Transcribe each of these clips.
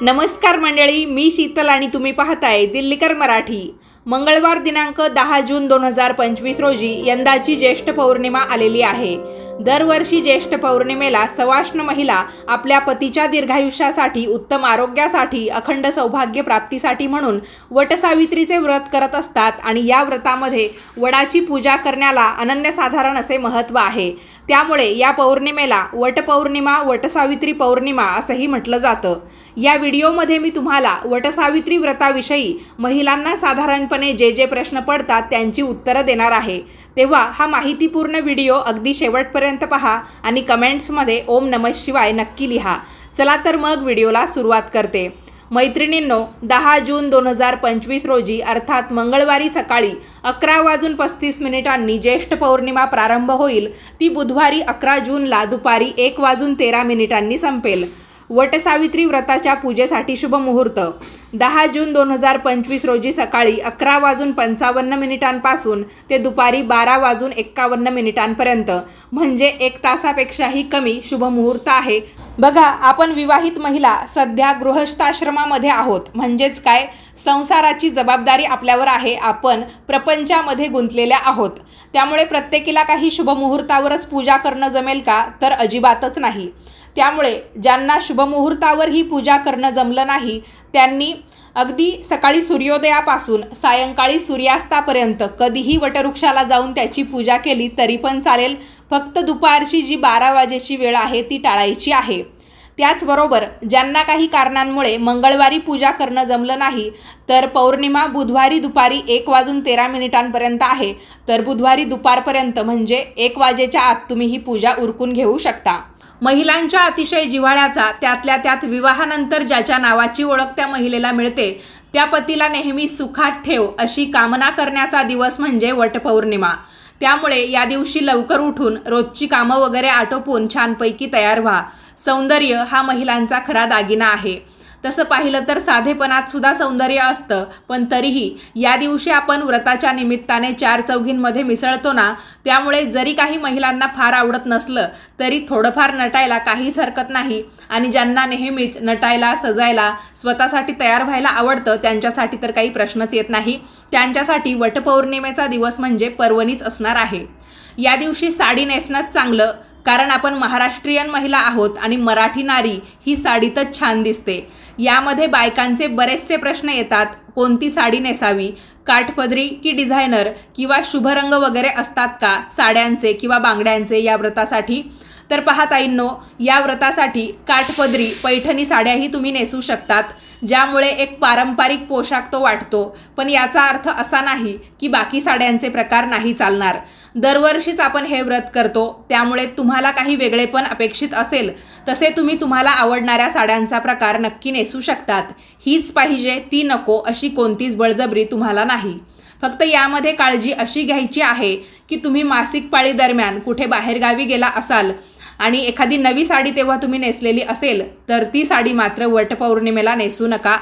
नमस्कार मंडळी मी शीतल आणि तुम्ही पाहताय दिल्लीकर मराठी. मंगळवार दिनांक दहा जून दोन हजार पंचवीस रोजी यंदाची ज्येष्ठ पौर्णिमा आलेली आहे. दरवर्षी ज्येष्ठ पौर्णिमेला सवाष्ण महिला आपल्या पतीच्या दीर्घायुष्यासाठी उत्तम आरोग्यासाठी अखंड सौभाग्य प्राप्तीसाठी म्हणून वटसावित्रीचे व्रत करत असतात आणि या व्रतामध्ये वडाची पूजा करण्याला अनन्यसाधारण असे महत्त्व आहे. त्यामुळे या पौर्णिमेला वटपौर्णिमा वटसावित्री पौर्णिमा असंही म्हटलं जातं. या व्हिडिओमध्ये मी तुम्हाला वटसावित्री व्रताविषयी महिलांना साधारणपणे जे जे प्रश्न पडतात त्यांची उत्तरं देणार आहे. तेव्हा हा माहितीपूर्ण व्हिडिओ अगदी शेवटपर्यंत पहा आणि कमेंट्समध्ये ओम नमः शिवाय नक्की लिहा. चला तर मग व्हिडिओला सुरुवात करते. मैत्रिणींनो दहा जून दोन हजार पंचवीस रोजी अर्थात मंगळवारी सकाळी अकरा वाजून पस्तीस मिनिटांनी ज्येष्ठ पौर्णिमा प्रारंभ होईल. ती बुधवारी अकरा जूनला दुपारी एक वाजून तेरा मिनिटांनी संपेल. वटसावित्री व्रताच्या पूजेसाठी शुभ मुहूर्त. दहा जून दोन हजार पंचवीस रोजी सकाळी अकरा वाजून पंचावन्न मिनिटांपासून ते दुपारी बारा वाजून एक्कावन्न मिनिटांपर्यंत. म्हणजे एक तासापेक्षाही कमी शुभमुहूर्त आहे. बघा आपण विवाहित महिला सध्या गृहस्थाश्रमामध्ये आहोत. म्हणजेच काय? संसाराची जबाबदारी आपल्यावर आहे. आपण प्रपंचामध्ये गुंतलेल्या आहोत. त्यामुळे प्रत्येकीला काही शुभमुहूर्तावरच पूजा करणं जमेल का? तर अजिबातच नाही. त्यामुळे ज्यांना शुभमुहूर्तावर ही पूजा करणं जमलं नाही त्यांनी अगदी सकाळी सूर्योदयापासून सायंकाळी सूर्यास्तापर्यंत कधीही वटवृक्षाला जाऊन त्याची पूजा केली तरी पण चालेल. फक्त दुपारची जी बारा वाजेची वेळ आहे ती टाळायची आहे. त्याचबरोबर ज्यांना काही कारणांमुळे मंगळवारी पूजा करणं जमलं नाही तर पौर्णिमा बुधवारी दुपारी एक वाजून तेरा मिनिटांपर्यंत आहे. तर बुधवारी दुपारपर्यंत म्हणजे एक वाजेच्या आत तुम्ही ही पूजा उरकून घेऊ शकता. महिलांच्या अतिशय जिव्हाळ्याचा त्यातल्या त्यात विवाहानंतर ज्याच्या नावाची ओळख त्या महिलेला मिळते त्या पतीला नेहमी सुखात ठेव अशी कामना करण्याचा दिवस म्हणजे वटपौर्णिमा. त्यामुळे या दिवशी लवकर उठून रोजची कामं वगैरे आटोपून छानपैकी तयार व्हा. सौंदर्य हा महिलांचा खरा दागिना आहे. तसं पाहिलं तर साधेपणात सुद्धा सौंदर्य असतं. पण तरीही या दिवशी आपण व्रताच्या निमित्ताने चार चौघींमध्ये मिसळतो ना त्यामुळे जरी काही महिलांना फार आवडत नसलं तरी थोडंफार नटायला काहीच हरकत नाही. आणि ज्यांना नेहमीच नटायला सजायला स्वतःसाठी तयार व्हायला आवडतं त्यांच्यासाठी तर काही प्रश्नच येत नाही. त्यांच्यासाठी वटपौर्णिमेचा दिवस म्हणजे पर्वणीच असणार आहे. या दिवशी साडी नेसणंच चांगलं कारण आपण महाराष्ट्रीयन महिला आहोत आणि मराठी नारी ही साडीतच छान दिसते. यामध्ये बायकांचे बरेचसे प्रश्न येतात. कोणती साडी नेसावी? काठपदरी की डिझायनर? किंवा शुभरंग वगैरे असतात का? साड्यांचे किंवा बांगड्यांचे या व्रतासाठी? तर पहा ताईंनो या व्रतासाठी काठपदरी पैठणी साड्याही तुम्ही नेसू शकतात. ज्यामुळे एक पारंपरिक पोशाख तो वाटतो. पण याचा अर्थ असा नाही की बाकी साड्यांचे प्रकार नाही चालणार. दरवर्षीच आपण हे व्रत करतो. त्यामुळे तुम्हाला काही वेगळेपण अपेक्षित असेल. तसे तुम्ही तुम्हाला आवडणाऱ्या साड्यांचा प्रकार नक्की नेसू शकतात. हीच पाहिजे ती नको अशी कोणतीच बळजबरी तुम्हाला नाही. फक्त यामध्ये काळजी अशी घ्यायची आहे की तुम्ही मासिक पाळी दरम्यान कुठे बाहेरगावी गेला असाल आणि एखादी नवी साडी तेव्हा तुम्ही नेसलेली असेल तर ती साडी मात्र वटपौर्णिमेला नेसू नका.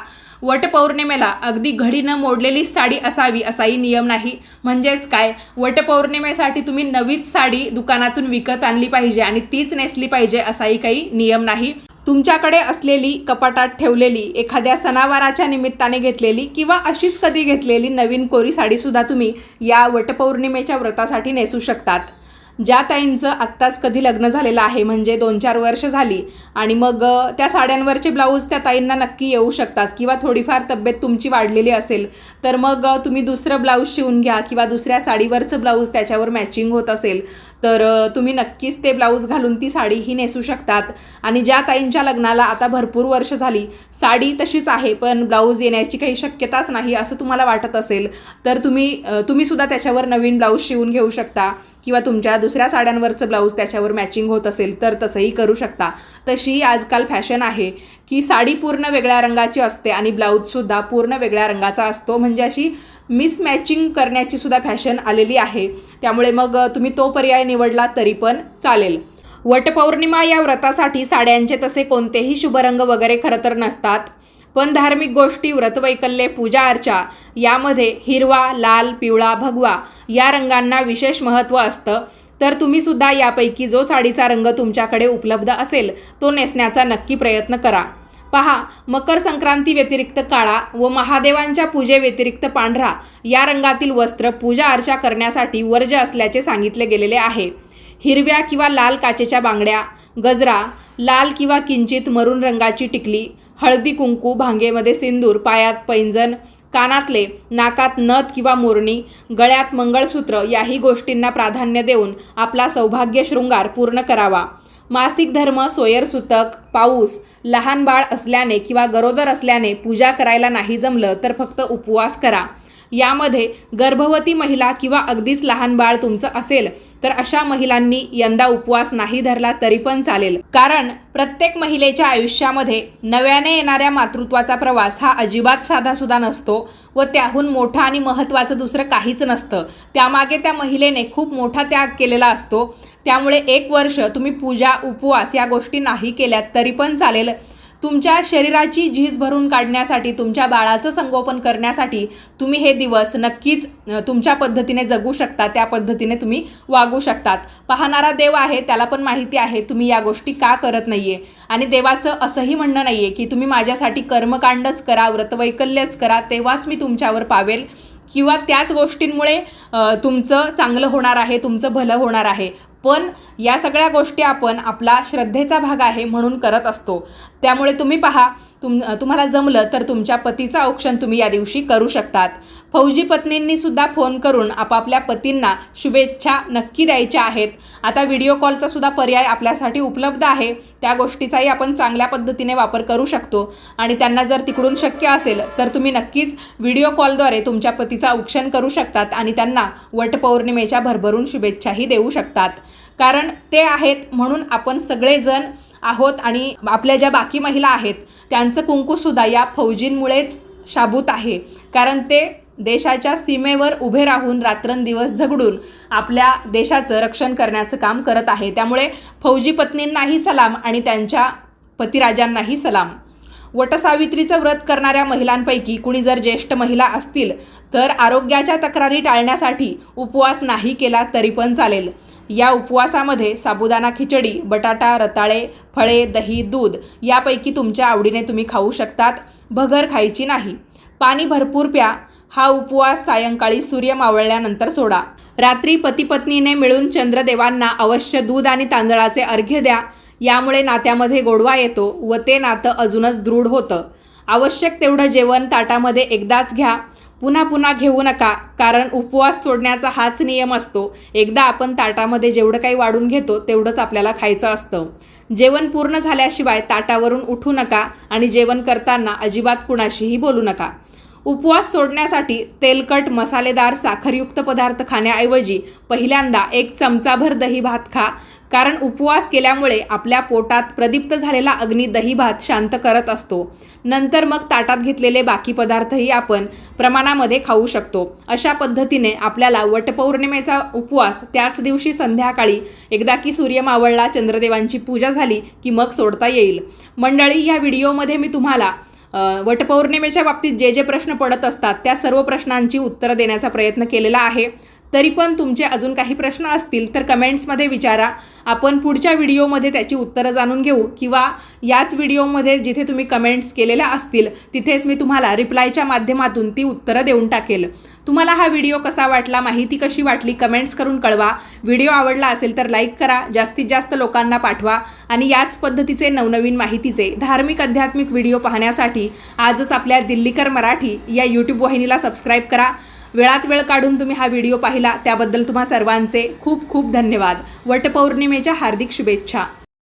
वटपौर्णिमेला अगदी घडीनं मोडलेली साडी असावी असाही नियम नाही. म्हणजेच काय? वटपौर्णिमेसाठी तुम्ही नवीच साडी दुकानातून विकत आणली पाहिजे आणि तीच नेसली पाहिजे असाही काही नियम नाही. तुमच्याकडे असलेली कपाटात ठेवलेली एखाद्या सणावाराच्या निमित्ताने घेतलेली किंवा अशीच कधी घेतलेली नवीन कोरी साडीसुद्धा तुम्ही या वटपौर्णिमेच्या व्रतासाठी नेसू शकतात. ज्या ताईंचं आत्ताच कधी लग्न झालेलं आहे म्हणजे दोन चार वर्ष झाली आणि मग त्या साड्यांवरचे ब्लाऊज त्या ताईंना नक्की येऊ शकतात किंवा थोडीफार तब्येत तुमची वाढलेली असेल तर मग तुम्ही दुसरं ब्लाऊज शिवून घ्या किंवा दुसऱ्या साडीवरचं ब्लाऊज त्याच्यावर मॅचिंग होत असेल तर तुम्ही नक्कीच ते ब्लाऊज घालून ती साडीही नेसू शकतात. आणि ज्या ताईंच्या लग्नाला आता भरपूर वर्ष झाली साडी तशीच आहे पण ब्लाऊज येण्याची काही शक्यताच नाही असं तुम्हाला वाटत असेल तर तुम्ही तुम्हीसुद्धा त्याच्यावर नवीन ब्लाऊज शिवून घेऊ शकता किंवा तुमच्या दुसऱ्या साड्यांवरचं ब्लाऊज त्याच्यावर मॅचिंग होत असेल तर तसंही करू शकता. तशी आजकाल फॅशन आहे की साडी पूर्ण वेगळ्या रंगाची असते आणि ब्लाऊजसुद्धा पूर्ण वेगळ्या रंगाचा असतो. म्हणजे अशी मिसमॅचिंग करण्याची सुद्धा फॅशन आलेली आहे. त्यामुळे मग तुम्ही तो पर्याय निवडला तरी पण चालेल. वटपौर्णिमा या व्रतासाठी साड्यांचे तसे कोणतेही शुभरंग वगैरे खरं तर नसतात. पण धार्मिक गोष्टी व्रतवैकल्ये पूजा अर्चा यामध्ये हिरवा लाल पिवळा भगवा या रंगांना विशेष महत्त्व असतं. तर तुम्ही सुद्धा यापैकी जो साडीचा रंग तुमच्याकडे उपलब्ध असेल तो नेसण्याचा नक्की प्रयत्न करा. पहा मकर संक्रांती व्यतिरिक्त काळा व महादेवांच्या पूजेव्यतिरिक्त पांढरा या रंगातील वस्त्र पूजा अर्चा करण्यासाठी वर्ज्य असल्याचे सांगितले गेलेले आहे. हिरव्या किंवा लाल काचेच्या बांगड्या गजरा लाल किंवा किंचित मरून रंगाची टिकली हळदी कुंकू भांगेमध्ये सिंदूर पायात पैंजण कानातले नाकात नथ किंवा मोरणी गळ्यात मंगळसूत्र याही गोष्टींना प्राधान्य देऊन आपला सौभाग्य शृंगार पूर्ण करावा. मासिक धर्म सोयर सुतक पाऊस लहान बाळ असल्याने किंवा गरोदर असल्याने पूजा करायला नाही जमलं तर फक्त उपवास करा. यामध्ये गर्भवती महिला किंवा अगदीच लहान बाळ तुमचं असेल तर अशा महिलांनी यंदा उपवास नाही धरला तरी पण चालेल. कारण प्रत्येक महिलेच्या आयुष्यामध्ये नव्याने येणाऱ्या मातृत्वाचा प्रवास हा अजिबात साधासुद्धा नसतो व त्याहून मोठा आणि महत्त्वाचं दुसरं काहीच नसतं. त्यामागे त्या महिलेने खूप मोठा त्याग केलेला असतो. त्यामुळे एक वर्ष तुम्ही पूजा उपवास या गोष्टी नाही केल्यात तरी पण चालेल. तुमच्या शरीराची झीज भरून काढण्यासाठी तुमच्या बाळाचं संगोपन करण्यासाठी तुम्ही हे दिवस नक्कीच तुमच्या पद्धतीने जगू शकता त्या पद्धतीने तुम्ही वागू शकतात. पाहणारा देव आहे त्याला पण माहिती आहे तुम्ही या गोष्टी का करत नाही आहे आणि देवाचं असंही म्हणणं नाही आहे की तुम्ही माझ्यासाठी कर्मकांडच करा व्रतवैकल्यच करा तेव्हाच मी तुमच्यावर पावेल. किंवा त्याच गोष्टींमुळे तुमचं चांगलं होणार आहे तुमचं भलं होणार आहे. पण या सगळ्या गोष्टी आपण आपला श्रद्धेचा भाग आहे म्हणून करत असतो. त्यामुळे तुम्ही पहा तुम तुम्हाला जमलं तर तुमच्या पतीचं औक्षण तुम्ही या दिवशी करू शकतात. फौजी पत्नींनी सुद्धा फोन करून आपापल्या पतींना शुभेच्छा नक्की द्यायच्या आहेत. आता व्हिडिओ कॉलचा सुद्धा पर्याय आपल्यासाठी उपलब्ध आहे. त्या गोष्टीचाही आपण चांगल्या पद्धतीने वापर करू शकतो. आणि त्यांना जर तिकडून शक्य असेल तर तुम्ही नक्कीच व्हिडिओ कॉलद्वारे तुमच्या पतीचा औक्षण करू शकतात आणि त्यांना वटपौर्णिमेच्या भरभरून शुभेच्छाही देऊ शकतात. कारण ते आहेत म्हणून आपण सगळेजण आहोत आणि आपल्या ज्या बाकी महिला आहेत त्यांचं कुंकूसुद्धा या फौजींमुळेच शाबूत आहे. कारण ते देशाच्या सीमेवर उभे राहून रात्रंदिवस झगडून आपल्या देशाचं रक्षण करण्याचं काम करत आहे. त्यामुळे फौजी पत्नींनाही सलाम आणि त्यांच्या पतिराजांनाही सलाम. वटसावित्रीचं व्रत करणाऱ्या महिलांपैकी कुणी जर ज्येष्ठ महिला असतील तर आरोग्याच्या तक्रारी टाळण्यासाठी उपवास नाही केला तरी पण चालेल. या उपवासामध्ये साबुदाणा खिचडी बटाटा रताळे फळे दही दूध यापैकी तुमच्या आवडीने तुम्ही खाऊ शकतात. भगर खायची नाही. पाणी भरपूर प्या. हा उपवास सायंकाळी सूर्य मावळल्यानंतर सोडा. रात्री पतीपत्नीने मिळून चंद्रदेवांना अवश्य दूध आणि तांदळाचे अर्घ्य द्या. यामुळे नात्यामध्ये गोडवा येतो व ते नातं अजूनच दृढ होतं. आवश्यक तेवढं जेवण ताटामध्ये एकदाच घ्या. पुन्हा पुन्हा घेऊ नका कारण उपवास सोडण्याचा हाच नियम असतो. एकदा आपण ताटामध्ये जेवढं काही वाढून घेतो तेवढंच आपल्याला खायचं असतं. जेवण पूर्ण झाल्याशिवाय ताटावरून उठू नका आणि जेवण करताना अजिबात कुणाशीही बोलू नका. उपवास सोडण्यासाठी तेलकट मसालेदार साखरयुक्त पदार्थ खाण्याऐवजी पहिल्यांदा एक चमचाभर दही भात खा कारण उपवास केल्यामुळे आपल्या पोटात प्रदीप्त झालेला अग्नी दही भात शांत करत असतो. नंतर मग ताटात घेतलेले बाकी पदार्थही आपण प्रमाणामध्ये खाऊ शकतो. अशा पद्धतीने आपल्याला वटपौर्णिमेचा उपवास त्याच दिवशी संध्याकाळी एकदा की सूर्य मावळला चंद्रदेवांची पूजा झाली की मग सोडता येईल. मंडळी या व्हिडिओमध्ये मी तुम्हाला वटपौर्णिमेच्या बाबतीत जे जे प्रश्न पडत असतात त्या सर्व प्रश्नांची उत्तरं देण्याचा प्रयत्न केलेला आहे. तरी पण तुमचे अजून काही प्रश्न असतील तर कमेंट्समध्ये विचारा. आपण पुढच्या व्हिडिओमध्ये त्याची उत्तरं जाणून घेऊ किंवा याच व्हिडिओमध्ये जिथे तुम्ही कमेंट्स केलेल्या असतील तिथेच मी तुम्हाला रिप्लायच्या माध्यमातून ती उत्तरं देऊन टाकेल. तुम्हाला हा व्हिडिओ कसा वाटला माहिती कशी वाटली कमेंट्स करून कळवा. व्हिडिओ आवडला असेल तर लाईक करा जास्तीत जास्त लोकांना पाठवा आणि याच पद्धतीचे नवनवीन माहितीचे धार्मिक आध्यात्मिक व्हिडिओ पाहण्यासाठी आजच आपल्या दिल्लीकर मराठी या यूट्यूब वाहिनीला सबस्क्राईब करा. वेळात वेळ काढून तुम्ही हा व्हिडिओ पाहिला त्याबद्दल तुम्हा सर्वांचे खूप खूप धन्यवाद. वटपौर्णिमेच्या हार्दिक शुभेच्छा.